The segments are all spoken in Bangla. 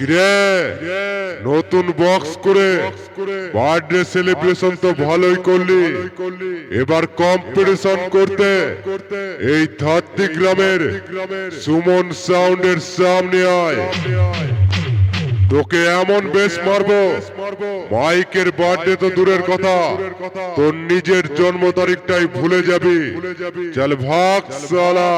কিরে? নতুন বক্স করে বার্থডে সেলিব্রেশন তো ভালোই করলি। এবার কম্পিটিশন করতে এই ধাত্রি গ্রামের সুমন সাউন্ডের সামনে আয়। তোকে এমন বেশ মারবো। মাইকের বার্থডে তো দূরের কথা। তোর নিজের জন্ম তারিখটাই ভুলে যাবি। চল ভাগ সালা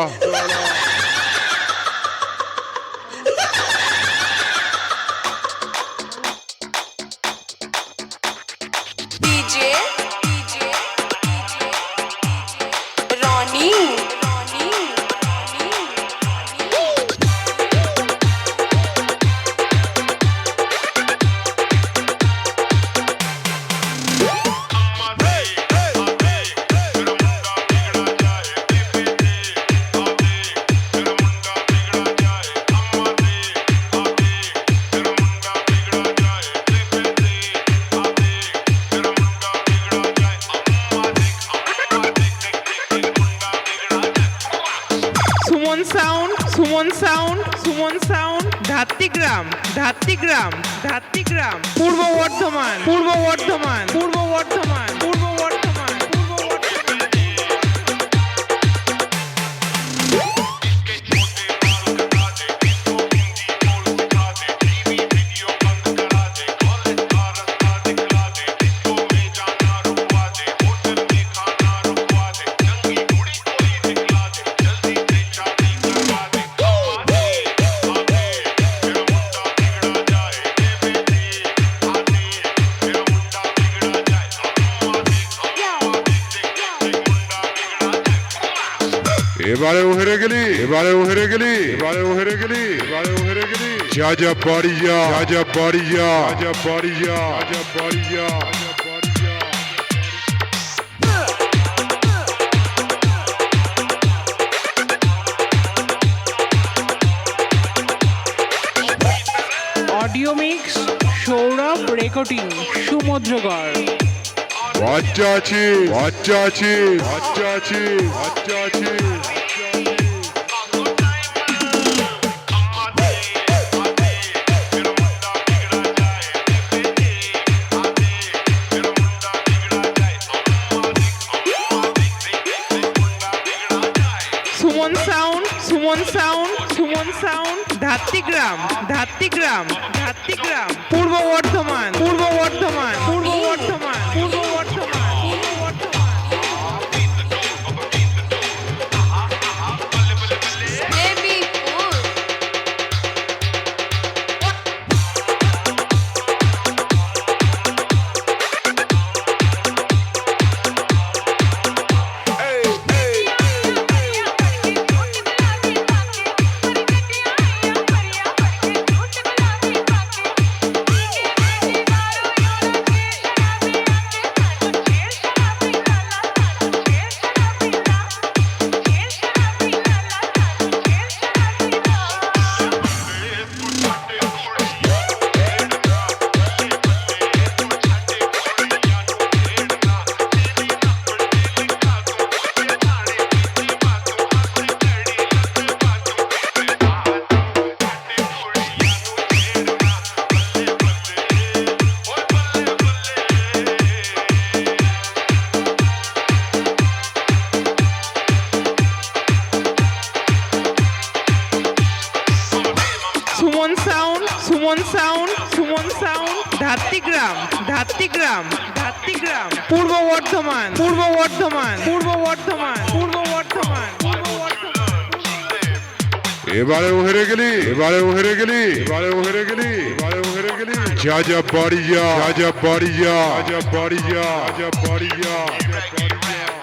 Suman sound Suman sound Suman sound Dhatrigram Dhatrigram Dhatrigram Purba Bardhaman Purba Bardhaman Purba Bardhaman. এবারেও হেরে গেলি। এবারেও হেরে গেলি। এবারেও হেরে গেলি। এবারেও হেরে গেলি। যা যা বাড়ি যা যা যা বাড়ি যা যা বাড়ি যা যা বাড়ি যা বাড়ি যা audio mix Sourav recording Samudragarh বাচ্চা আছে বাচ্চা আছে বাচ্চা আছে বাচ্চা আছে। Suman sound Suman sound Suman sound Dhatrigram Dhatrigram Dhatrigram Purba Bardhaman Purba Bardhaman Purba Suman sound Suman sound Dhatrigram Dhatrigram Dhatrigram. Purba Bardhaman Purba Bardhaman Purba Bardhaman Purba Bardhaman Bardhaman. এবারেও হেরে গেলি হেরে গেলি এবারেও হেরে গেলি এবারেও হেরে গেলি। যা যা বাড়ি যা যা যা বাড়ি যা যা বাড়ি যা যা বাড়ি যা যা বাড়ি যা।